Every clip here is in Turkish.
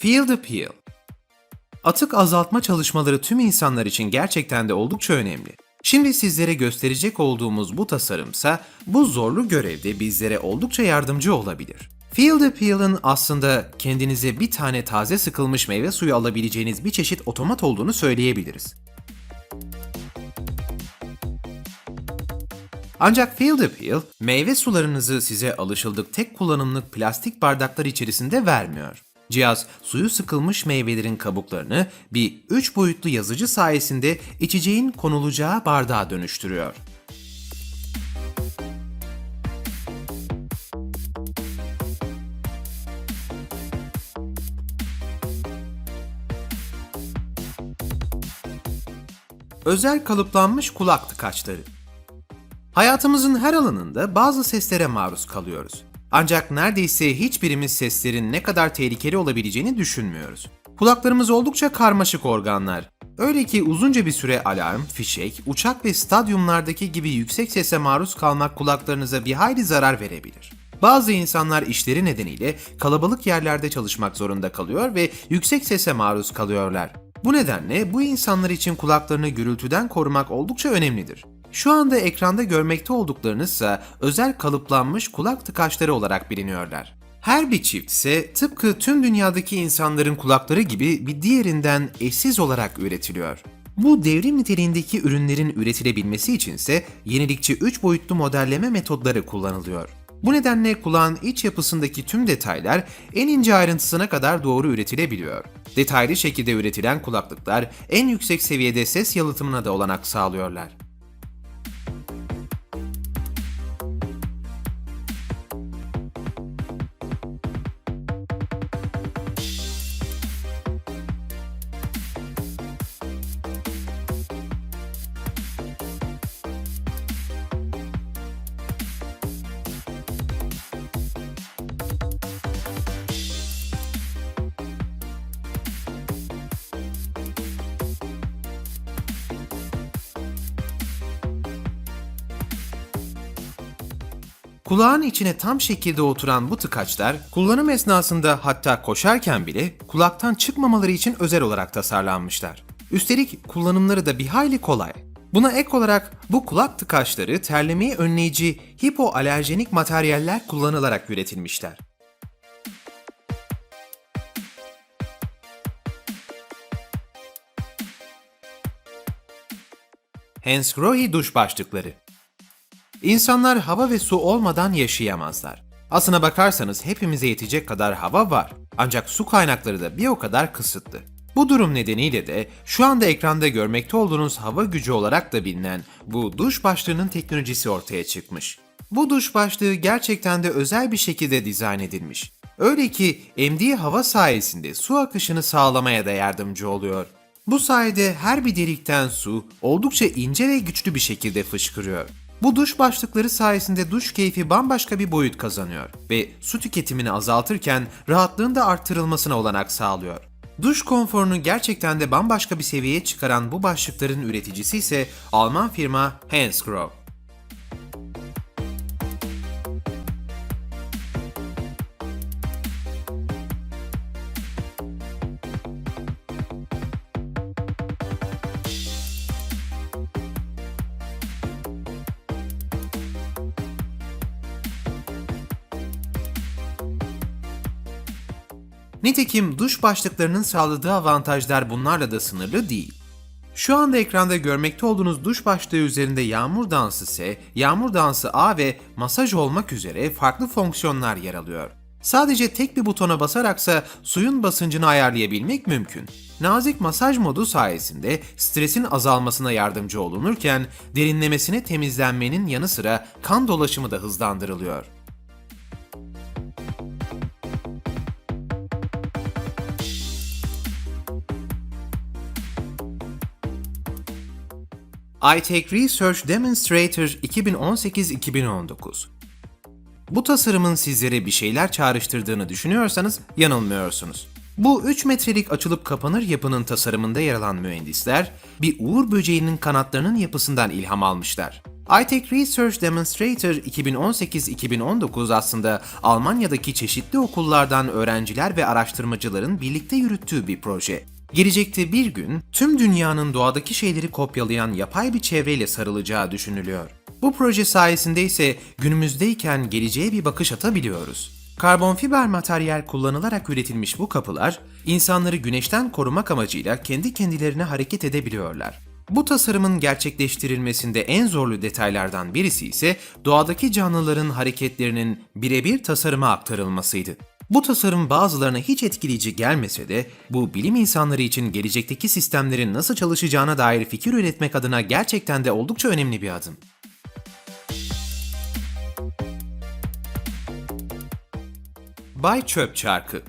Field Appeal Atık azaltma çalışmaları tüm insanlar için gerçekten de oldukça önemli. Şimdi sizlere gösterecek olduğumuz bu tasarımsa bu zorlu görevde bizlere oldukça yardımcı olabilir. Field Appeal'ın aslında kendinize bir tane taze sıkılmış meyve suyu alabileceğiniz bir çeşit otomat olduğunu söyleyebiliriz. Ancak Field Appeal, meyve sularınızı size alışıldık tek kullanımlık plastik bardaklar içerisinde vermiyor. Cihaz, suyu sıkılmış meyvelerin kabuklarını bir 3 boyutlu yazıcı sayesinde içeceğin konulacağı bardağa dönüştürüyor. Özel kalıplanmış kulak tıkaçları. Hayatımızın her alanında bazı seslere maruz kalıyoruz. Ancak neredeyse hiçbirimiz seslerin ne kadar tehlikeli olabileceğini düşünmüyoruz. Kulaklarımız oldukça karmaşık organlar. Öyle ki uzunca bir süre alarm, fişek, uçak ve stadyumlardaki gibi yüksek sese maruz kalmak kulaklarınıza bir hayli zarar verebilir. Bazı insanlar işleri nedeniyle kalabalık yerlerde çalışmak zorunda kalıyor ve yüksek sese maruz kalıyorlar. Bu nedenle bu insanlar için kulaklarını gürültüden korumak oldukça önemlidir. Şu anda ekranda görmekte olduklarınızsa özel kalıplanmış kulak tıkaçları olarak biliniyorlar. Her bir çift ise tıpkı tüm dünyadaki insanların kulakları gibi bir diğerinden eşsiz olarak üretiliyor. Bu devrim niteliğindeki ürünlerin üretilebilmesi içinse yenilikçi 3 boyutlu modelleme metodları kullanılıyor. Bu nedenle kulağın iç yapısındaki tüm detaylar en ince ayrıntısına kadar doğru üretilebiliyor. Detaylı şekilde üretilen kulaklıklar en yüksek seviyede ses yalıtımına da olanak sağlıyorlar. Kulağın içine tam şekilde oturan bu tıkaçlar kullanım esnasında hatta koşarken bile kulaktan çıkmamaları için özel olarak tasarlanmışlar. Üstelik kullanımları da bir hayli kolay. Buna ek olarak bu kulak tıkaçları terlemeyi önleyici hipoalerjenik materyaller kullanılarak üretilmişler. Hansgrohe duş başlıkları İnsanlar hava ve su olmadan yaşayamazlar. Aslına bakarsanız hepimize yetecek kadar hava var. Ancak su kaynakları da bir o kadar kısıtlı. Bu durum nedeniyle de şu anda ekranda görmekte olduğunuz hava gücü olarak da bilinen bu duş başlığının teknolojisi ortaya çıkmış. Bu duş başlığı gerçekten de özel bir şekilde dizayn edilmiş. Öyle ki emdiği hava sayesinde su akışını sağlamaya da yardımcı oluyor. Bu sayede her bir delikten su oldukça ince ve güçlü bir şekilde fışkırıyor. Bu duş başlıkları sayesinde duş keyfi bambaşka bir boyut kazanıyor ve su tüketimini azaltırken rahatlığın da arttırılmasına olanak sağlıyor. Duş konforunu gerçekten de bambaşka bir seviyeye çıkaran bu başlıkların üreticisi ise Alman firma Hansgrohe. Nitekim duş başlıklarının sağladığı avantajlar bunlarla da sınırlı değil. Şu anda ekranda görmekte olduğunuz duş başlığı üzerinde yağmur dansı ise, yağmur dansı A ve masaj olmak üzere farklı fonksiyonlar yer alıyor. Sadece tek bir butona basaraksa suyun basıncını ayarlayabilmek mümkün. Nazik masaj modu sayesinde stresin azalmasına yardımcı olunurken derinlemesine temizlenmenin yanı sıra kan dolaşımı da hızlandırılıyor. iTech Research Demonstrator 2018-2019 Bu tasarımın sizlere bir şeyler çağrıştırdığını düşünüyorsanız yanılmıyorsunuz. Bu 3 metrelik açılıp kapanır yapının tasarımında yer alan mühendisler, bir uğur böceğinin kanatlarının yapısından ilham almışlar. iTech Research Demonstrator 2018-2019 aslında Almanya'daki çeşitli okullardan öğrenciler ve araştırmacıların birlikte yürüttüğü bir proje. Gelecekte bir gün tüm dünyanın doğadaki şeyleri kopyalayan yapay bir çevreyle sarılacağı düşünülüyor. Bu proje sayesinde ise günümüzdeyken geleceğe bir bakış atabiliyoruz. Karbon fiber materyal kullanılarak üretilmiş bu kapılar, insanları güneşten korumak amacıyla kendi kendilerine hareket edebiliyorlar. Bu tasarımın gerçekleştirilmesinde en zorlu detaylardan birisi ise doğadaki canlıların hareketlerinin birebir tasarıma aktarılmasıydı. Bu tasarım bazılarına hiç etkileyici gelmese de bu bilim insanları için gelecekteki sistemlerin nasıl çalışacağına dair fikir üretmek adına gerçekten de oldukça önemli bir adım. Bay Çöp Çarkı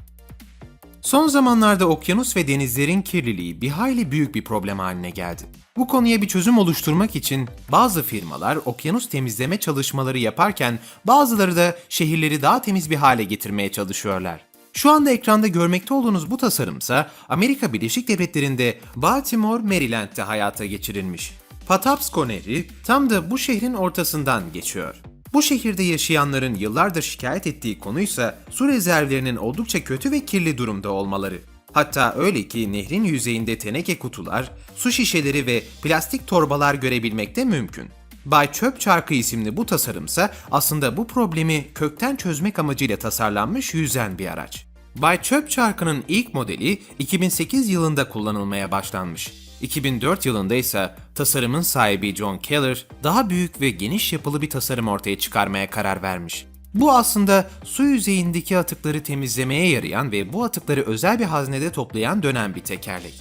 Son zamanlarda okyanus ve denizlerin kirliliği bir hayli büyük bir problem haline geldi. Bu konuya bir çözüm oluşturmak için bazı firmalar okyanus temizleme çalışmaları yaparken bazıları da şehirleri daha temiz bir hale getirmeye çalışıyorlar. Şu anda ekranda görmekte olduğunuz bu tasarımsa Amerika Birleşik Devletleri'nde Baltimore, Maryland'de hayata geçirilmiş. Patapsco Nehri tam da bu şehrin ortasından geçiyor. Bu şehirde yaşayanların yıllardır şikayet ettiği konuysa su rezervlerinin oldukça kötü ve kirli durumda olmaları. Hatta öyle ki nehrin yüzeyinde teneke kutular, su şişeleri ve plastik torbalar görebilmek de mümkün. Bay Çöp Çarkı isimli bu tasarımsa aslında bu problemi kökten çözmek amacıyla tasarlanmış yüzen bir araç. Bay Çöp Çarkı'nın ilk modeli 2008 yılında kullanılmaya başlanmış. 2004 yılında ise tasarımın sahibi John Keller daha büyük ve geniş yapılı bir tasarım ortaya çıkarmaya karar vermiş. Bu aslında su yüzeyindeki atıkları temizlemeye yarayan ve bu atıkları özel bir haznede toplayan dönen bir tekerlek.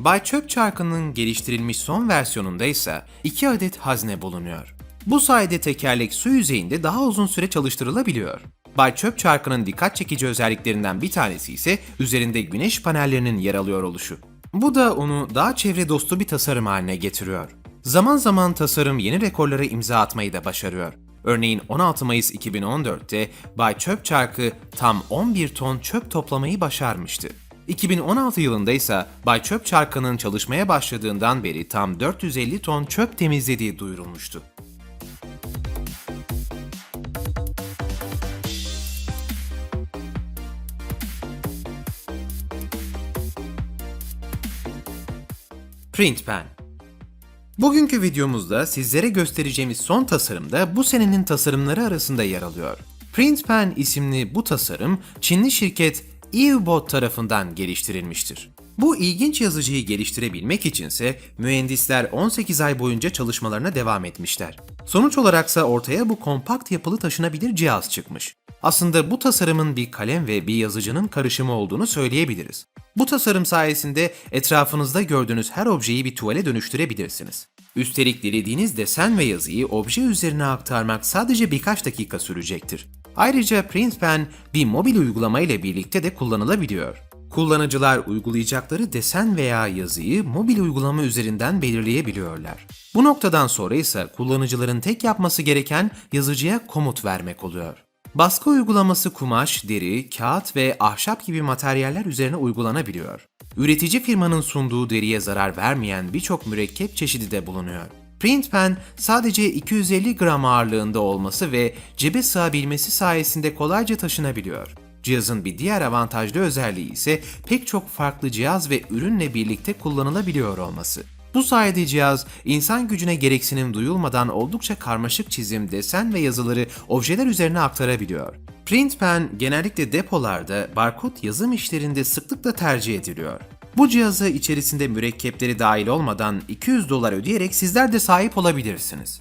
Bay Çöp Çarkı'nın geliştirilmiş son versiyonunda ise 2 adet hazne bulunuyor. Bu sayede tekerlek su yüzeyinde daha uzun süre çalıştırılabiliyor. Bay Çöp Çarkı'nın dikkat çekici özelliklerinden bir tanesi ise üzerinde güneş panellerinin yer alıyor oluşu. Bu da onu daha çevre dostu bir tasarım haline getiriyor. Zaman zaman tasarım yeni rekorlara imza atmayı da başarıyor. Örneğin 16 Mayıs 2014'te Bay Çöp Çarkı tam 11 ton çöp toplamayı başarmıştı. 2016 yılında ise Bay Çöp Çarkı'nın çalışmaya başladığından beri tam 450 ton çöp temizlediği duyurulmuştu. Print Pen Bugünkü videomuzda sizlere göstereceğimiz son tasarım da bu senenin tasarımları arasında yer alıyor. Print Pen isimli bu tasarım Çinli şirket EVBot tarafından geliştirilmiştir. Bu ilginç yazıcıyı geliştirebilmek içinse mühendisler 18 ay boyunca çalışmalarına devam etmişler. Sonuç olaraksa ortaya bu kompakt yapılı taşınabilir cihaz çıkmış. Aslında bu tasarımın bir kalem ve bir yazıcının karışımı olduğunu söyleyebiliriz. Bu tasarım sayesinde etrafınızda gördüğünüz her objeyi bir tuvale dönüştürebilirsiniz. Üstelik dilediğiniz desen ve yazıyı obje üzerine aktarmak sadece birkaç dakika sürecektir. Ayrıca PrintPen bir mobil uygulama ile birlikte de kullanılabiliyor. Kullanıcılar uygulayacakları desen veya yazıyı mobil uygulama üzerinden belirleyebiliyorlar. Bu noktadan sonra ise kullanıcıların tek yapması gereken yazıcıya komut vermek oluyor. Baskı uygulaması kumaş, deri, kağıt ve ahşap gibi materyaller üzerine uygulanabiliyor. Üretici firmanın sunduğu deriye zarar vermeyen birçok mürekkep çeşidi de bulunuyor. Print Pen sadece 250 gram ağırlığında olması ve cebe sığabilmesi sayesinde kolayca taşınabiliyor. Cihazın bir diğer avantajlı özelliği ise pek çok farklı cihaz ve ürünle birlikte kullanılabiliyor olması. Bu sayede cihaz insan gücüne gereksinim duyulmadan oldukça karmaşık çizim, desen ve yazıları objeler üzerine aktarabiliyor. PrintPen genellikle depolarda, barkod yazım işlerinde sıklıkla tercih ediliyor. Bu cihazı içerisinde mürekkepleri dahil olmadan 200 dolar ödeyerek sizler de sahip olabilirsiniz.